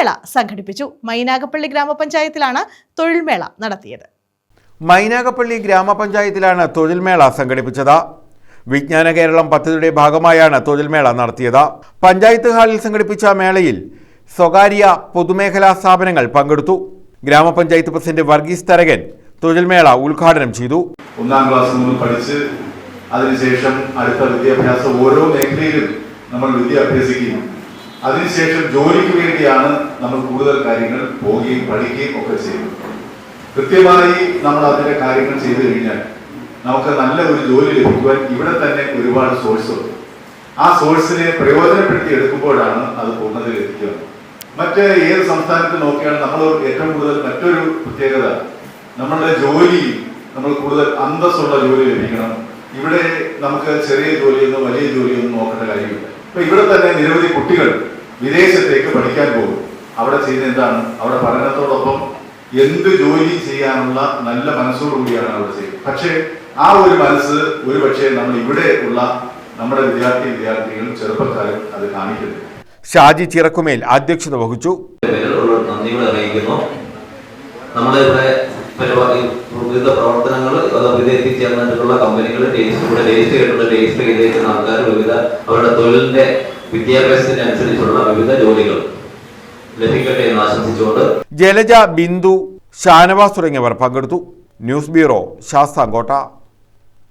തൊഴിൽമേള സംഘടിപ്പിച്ചു. മൈനാഗപ്പള്ളി ഗ്രാമപഞ്ചായത്തിലാണ് തൊഴിൽമേള നടത്തിയത്. മൈനാഗപ്പള്ളി ഗ്രാമപഞ്ചായത്തിലാണ് തൊഴിൽമേള സംഘടിപ്പിച്ചത്. വിജ്ഞാന കേരളം പദ്ധതിയുടെ ഭാഗമായാണ് തൊഴിൽമേള നടത്തിയത്. പഞ്ചായത്ത് ഹാളിൽ സംഘടിപ്പിച്ച മേളയിൽ സ്വകാര്യ പൊതുമേഖലാ സ്ഥാപനങ്ങൾ പങ്കെടുത്തു. ഗ്രാമപഞ്ചായത്ത് പ്രസിഡന്റ് വർഗീസ് തരകൻ തൊഴിൽമേള ഉദ്ഘാടനം ചെയ്തു. ഒന്നാം ക്ലാസ് മുതൽ പഠിച്ച് അതിനുശേഷം അടുത്ത വിദ്യാഭ്യാസം ഓരോ മേഖലയിലും നമ്മൾ വിദ്യ അഭ്യസിക്കുന്നു. അതിനുശേഷം ജോലിക്ക് വേണ്ടിയാണ് നമ്മൾ കൂടുതൽ കാര്യങ്ങൾ പോവുകയും പഠിക്കുകയും ഒക്കെ ചെയ്യും. കൃത്യമായി നമ്മൾ അതിന്റെ കാര്യങ്ങൾ ചെയ്തു കഴിഞ്ഞാൽ നമുക്ക് നല്ല ഒരു ജോലി ലഭിക്കുവാൻ ഇവിടെ തന്നെ ഒരുപാട് സോഴ്സ് ഉണ്ട്. ആ സോഴ്സിനെ പ്രയോജനപ്പെടുത്തി എടുക്കുമ്പോഴാണ് അത് പൂർണതയിൽ എത്തിക്കുക. മറ്റ് ഏത് സംസ്ഥാനത്ത് നോക്കിയാണ് നമ്മൾ ഏറ്റവും കൂടുതൽ മറ്റൊരു പ്രത്യേകത നമ്മളുടെ ജോലി നമ്മൾ കൂടുതൽ അന്തസ്സുള്ള ജോലി ലഭിക്കണം. ഇവിടെ നമുക്ക് ചെറിയ ജോലിയൊന്നും വലിയ ജോലിയൊന്നും നോക്കേണ്ട കാര്യമില്ല. ഇപ്പൊ ഇവിടെ തന്നെ നിരവധി കുട്ടികൾ വിദേശത്തേക്ക് പഠിക്കാൻ പോകും അവിടെ ചെയ്യുന്ന എന്താണ്? അവിടെ പഠനത്തോടൊപ്പം എന്ത് ജോലി ചെയ്യാനുള്ള നല്ല മനസ്സോടുകൂടിയാണ് അവിടെ ചെയ്യുന്നത് പക്ഷേ ആ ഒരു മനസ്സ് ഒരു പക്ഷേ നമ്മൾ ഇവിടെ ഉള്ള നമ്മുടെ വിദ്യാർത്ഥി വിദ്യാർത്ഥികൾ ചെറുപ്പക്കാരും അത് കാണിക്കുന്നില്ല. ഷാജി ചിറക്കുമേൽ അധ്യക്ഷത വഹിച്ചു. നന്ദികൾ അറിയിക്കുന്നു. നമ്മളിവിടെ പരിപാടി വിവിധ പ്രവർത്തനങ്ങൾ വിവിധ എത്തിച്ചേർന്നിട്ടുള്ള കമ്പനികൾ ഇവിടെ രജിസ്റ്റർ ചെയ്തിട്ടുള്ള രജിസ്റ്റർ ചെയ്തിരിക്കുന്ന ആൾക്കാർ വിവിധ അവരുടെ തൊഴിലിന്റെ വിദ്യാഭ്യാസത്തിന് അനുസരിച്ചുള്ള വിവിധ ജോലികൾ. ലഭിക്കട്ടെ എന്ന് ആശംസിച്ചുകൊണ്ട് ജലജ ബിന്ദു ഷാനവാസ് തുടങ്ങിയവർ പങ്കെടുത്തു. News bureau Sasthamkotta.